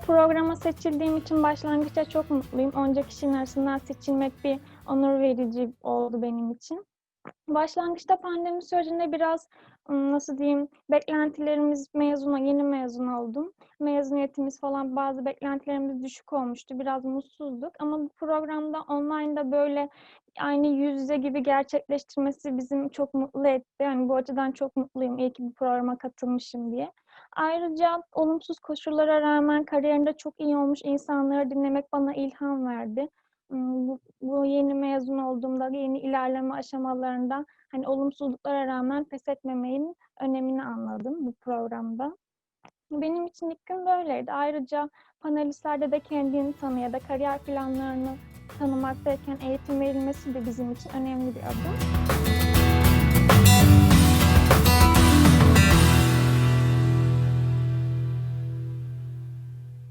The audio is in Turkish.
programa seçildiğim için başlangıçta çok mutluyum. Onca kişinin arasından seçilmek bir onur verici oldu benim için. Başlangıçta pandemi sürecinde biraz nasıl diyeyim beklentilerimiz mezuna, yeni mezun oldum. Mezuniyetimiz falan bazı beklentilerimiz düşük olmuştu. Biraz mutsuzduk ama bu programda online'da böyle aynı yüz yüze gibi gerçekleştirmesi bizim çok mutlu etti. Yani bu açıdan çok mutluyum. İyi ki bu programa katılmışım diye. Ayrıca olumsuz koşullara rağmen kariyerinde çok iyi olmuş insanları dinlemek bana ilham verdi. Hmm, Bu, bu yeni mezun olduğumda yeni ilerleme aşamalarında hani olumsuzluklara rağmen pes etmemeyin önemini anladım bu programda. Benim için ilk gün böyleydi. Ayrıca panelistlerde de kendini tanı ya da kariyer planlarını tanımaktayken eğitim verilmesi de bizim için önemli bir adım.